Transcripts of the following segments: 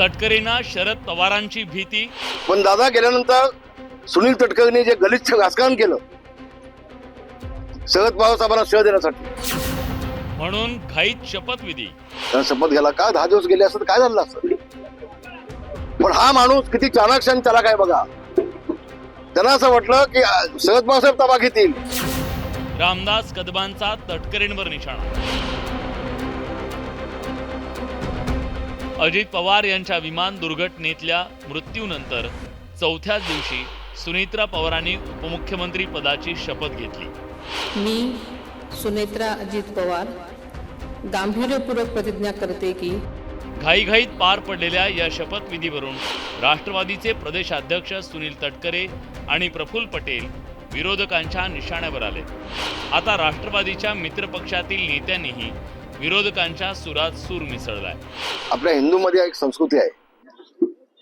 तटकरेंना शरद पवारांची भीती. पण दादा गेल्यानंतर सुनील तटकरेंनी जे गलिच्छ राजकारण केलं शरद पवार साहेबांना श्रेय देण्यासाठी. म्हणून घाईत शपथविधी त्यानं शपथ घ्यायला का दहा दिवस गेले असतं काय झालं असतं? पण हा माणूस किती चाणाक्ष आणि त्याला काय बघा. त्यांना असं वाटलं की आ, शरद पवार साहेब ताबा घेतील. रामदास कदमांचा तटकरेंवर निशाणा. अजित पवार यांच्या विमान दुर्घटनेतल्या मृत्यूनंतर चौथ्याच दिवशी सुनित्रा पवारांनी उपमुख्यमंत्री पदाची शपथ घेतली. मी सुनेत्रा अजित पवार गांभीर्यपूर्वक प्रतिज्ञा करते की घाईघाईत पार पडलेल्या या शपथविधीवरून राष्ट्रवादीचे प्रदेशाध्यक्ष सुनील तटकरे आणि प्रफुल्ल पटेल विरोधकांच्या निशाण्यावर आले. आता राष्ट्रवादीच्या मित्रपक्षातील नेत्यांनीही विरोधकांच्या सुरात सूर मिसळलाय. आपल्या हिंदूमध्ये एक संस्कृती आहे.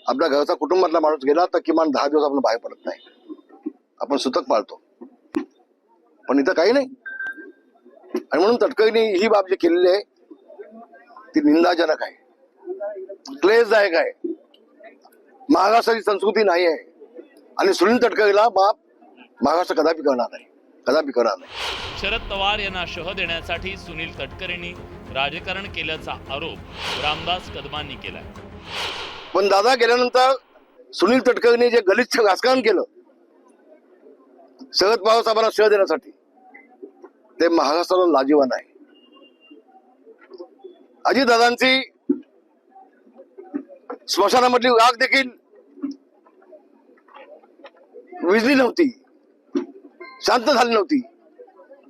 आपल्या घरचा कुटुंबातला माणूस गेला तर किमान दहा दिवस आपण बाहेर पडत नाही. आपण सुतक पाळतो. पण इथं काही नाही. आणि म्हणून तटकळीने ही बाब जी केलेली आहे ती निंदाजनक आहे. क्लेशदायक आहे. महाराष्ट्राची संस्कृती नाही आहे. आणि सुनील तटकळीला बाप मागास कदापि करणार नाही. कदापि करणार नाही. शरद पवार यांना शह देण्यासाठी सुनील तटकरेंनी राजकारण केल्याचा आरोप रामदास कदमांनी केलाय. पण दादा गेल्यानंतर सुनील तटकरेने जे गलिच्छ राजकारण केलं शरद पवार साहेबांना श्रेय देण्यासाठी ते महाराष्ट्राला लाजीवान आहे. अजितदादांची स्मशानामधली राग देखील विजली नव्हती. शांत झाली नव्हती.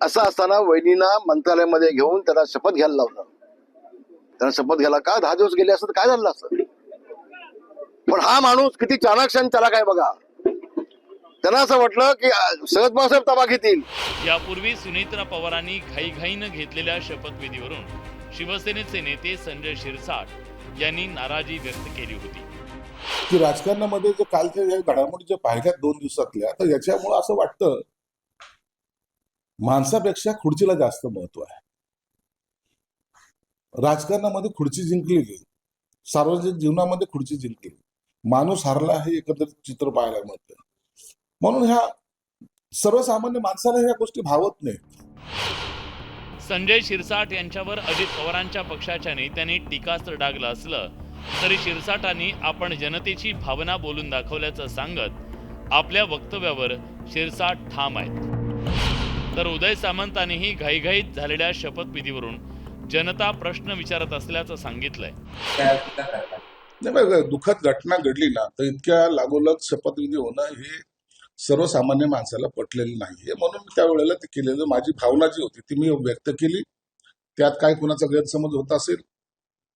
असं असताना वहिनींना मंत्रालयामध्ये घेऊन त्याला शपथ घ्यायला लावलं. त्याला शपथ घ्यायला का दहा दिवस गेले असतं? तर काय झालं असतं? पण हा माणूस किती चाणाक्ष आणि त्याला काय बघा. त्यांना असं वाटलं की शरद पवार साहेब ताबा घेतील. यापूर्वी सुनेत्रा पवारांनी घाईघाईनं घेतलेल्या शपथविधीवरून शिवसेनेचे नेते संजय शिरसाट यांनी नाराजी व्यक्त केली होती. की राजकारणामध्ये जे कालच्या घडामोडी ज्या पाहिल्यात दोन दिवसातल्या तर याच्यामुळं असं वाटतं माणसापेक्षा खुर्चीला जास्त महत्त्व आहे. राजकारणामध्ये खुर्ची जिंकलेली सार्वजनिक जीवनामध्ये खुर्ची जिंकली. माणूस हरला हे एकंदरीत चित्र पाहायला मिळतं. म्हणून ह्या सर्वसामान्य माणसाला ह्या गोष्टी भावत नाहीत. संजय शिरसाट यांच्यावर अजित पवारांच्या पक्षाच्या नेत्यांनी टीकास्त्र डागलं असलं तरी शिरसाटांनी आपण जनतेची भावना बोलून दाखवल्याचं सांगत आपल्या वक्तव्यावर शिरसाट ठाम आहेत. तर उदय सामंतांनीही घाईघाईत झालेल्या शपथविधीवरून जनता प्रश्न विचारत असल्याचं सांगितलंय. नाही बघा, दुःखद घटना घडली ना तर इतक्या लागोलग शपथविधी होणं हे सर्वसामान्य माणसाला पटलेलं नाहीये म्हणून मी त्यावेळेला ते केलेलं माझी भावना जी होती ती मी व्यक्त केली. त्यात काय कुणाचा गैरसमज होत असेल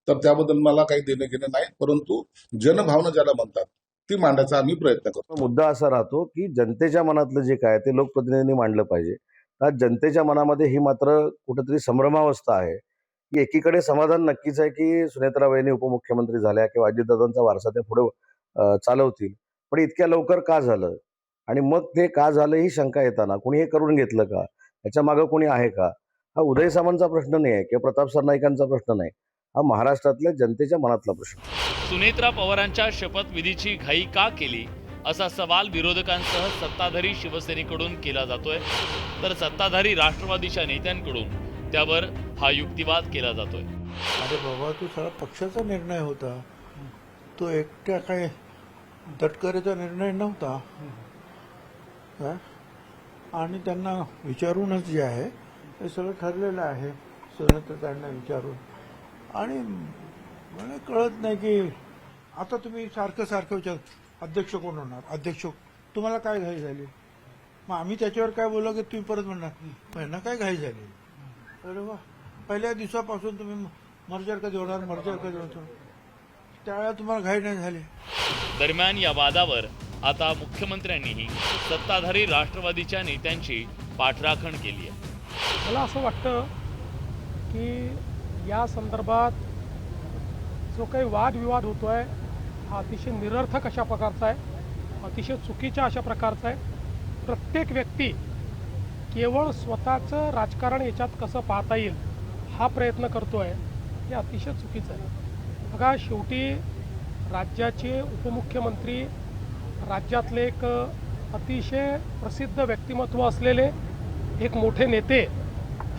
तर त्याबद्दल मला काही देणं घेणं नाही परंतु जनभावना ज्याला म्हणतात ती मांडायचा आम्ही प्रयत्न करतो. मुद्दा असा राहतो की जनतेच्या मनातलं जे काय ते लोकप्रतिनिधींनी मांडलं पाहिजे. आज जनतेच्या मनामध्ये ही मात्र कुठेतरी संभ्रमावस्था आहे. की एकीकडे समाधान नक्कीच आहे की सुनेत्राबाईंनी उपमुख्यमंत्री झाल्या किंवा अजितदादांचा वारसा ते पुढे चालवतील. पण इतक्या लवकर का झालं? आणि मग ते का झालं ही शंका येताना कुणी हे करून घेतलं का? याच्या मागं कोणी आहे का? हा उदय सामंतचा प्रश्न नाही आहे किंवा प्रताप सरनाईकांचा प्रश्न नाही हा महाराष्ट्रातल्या जनतेच्या मनातला प्रश्न आहे. सुनेत्रा पवारांच्या शपथविधीची घाई का केली? असा सवाल विरोधकांसह सत्ताधारी शिवसेनेकडून केला जातोय. तर सत्ताधारी राष्ट्रवादीच्या नेत्यांकडून त्यावर हा युक्तिवाद केला जातोय. अरे बाबा तो सगळा पक्षाचा निर्णय होता. तो एकट्या काय तटकरेचा निर्णय नव्हता. आणि त्यांना विचारूनच जे आहे हे सगळं ठरलेलं आहे. सुनेत्र त्यांना विचारून. आणि मला कळत नाही की आता तुम्ही सारखं सारखं विचार अध्यक्ष कोण होणार? अध्यक्ष तुम्हाला काय घाई झाली? मग आम्ही त्याच्यावर काय बोललो की तुम्ही परत म्हणणार? यांना काय घाई झाली? अरे वा. पहिल्या दिवसापासून तुम्ही मर्जर कधी होणार? मर्जर कधी होणार? त्यावेळेला तुम्हाला घाई नाही झाली. दरम्यान या वादावर आता मुख्यमंत्र्यांनीही सत्ताधारी राष्ट्रवादीच्या नेत्यांची पाठराखण केली आहे. मला असं वाटतं की या संदर्भात जो काही वादविवाद होतो आहे हा अतिशय निरर्थक अशा प्रकारचा आहे. अतिशय चुकीच्या अशा प्रकारचा आहे. प्रत्येक व्यक्ती केवळ स्वतःचं राजकारण याच्यात कसं पाहता येईल हा प्रयत्न करतो आहे हे अतिशय चुकीचं आहे. बघा शेवटी राज्याचे उपमुख्यमंत्री राज्यातले एक अतिशय प्रसिद्ध व्यक्तिमत्व असलेले एक मोठे नेते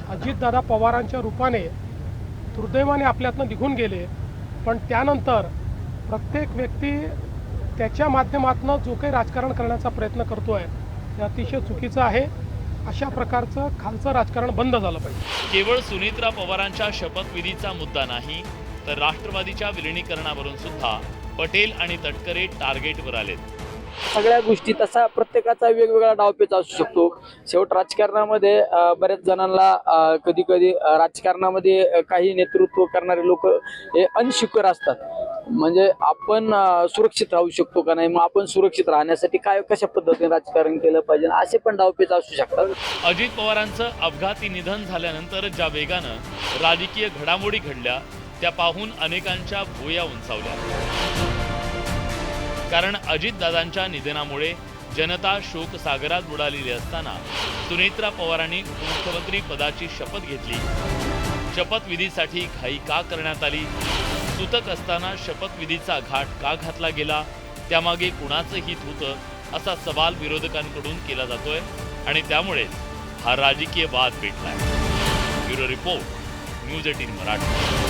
अजितदादा पवारांच्या रूपाने दुर्दैवाने आपल्यातनं निघून गेले. पण त्यानंतर प्रत्येक व्यक्ती त्याच्या माध्यमातून जो काही राजकारण करण्याचा प्रयत्न करतो आहे ते अतिशय चुकीचं आहे. अशा प्रकारचं खालचं राजकारण बंद झालं पाहिजे. केवळ सुनेत्रा पवारांच्या शपथविधीचा मुद्दा नाही तर राष्ट्रवादीच्या विलिनीकरणावरून सुद्धा पटेल आणि तटकरे टार्गेटवर आलेत. सगळ्या गोष्टी तसा प्रत्येकाचा वेगवेगळा डावपेच असू शकतो. शेवट राजकारणामध्ये बऱ्याच जणांना कधी कधी राजकारणामध्ये काही नेतृत्व करणारे लोक हे अनशिकर असतात. म्हणजे आपण सुरक्षित राहू शकतो का नाही? मग आपण सुरक्षित राहण्यासाठी काय कशा पद्धतीने राजकारण केलं पाहिजे? असे पण डावपेच असू शकतात. अजित पवारांचं अपघाती निधन झाल्यानंतर ज्या वेगानं राजकीय घडामोडी घडल्या त्या पाहून अनेकांच्या भुया उंचावल्या. कारण अजितदादांच्या निधनामुळे जनता शोकसागरात बुडालेली असताना सुनेत्रा पवारांनी उपमुख्यमंत्री पदाची शपथ घेतली. शपथविधीसाठी घाई का करण्यात आली? सुतक असताना शपथविधीचा घाट का घातला गेला? त्यामागे कुणाचं हित होतं असा सवाल विरोधकांकडून केला जातोय आणि त्यामुळे हा राजकीय वाद पेटलाय. Bureau report News eighteen Marathi.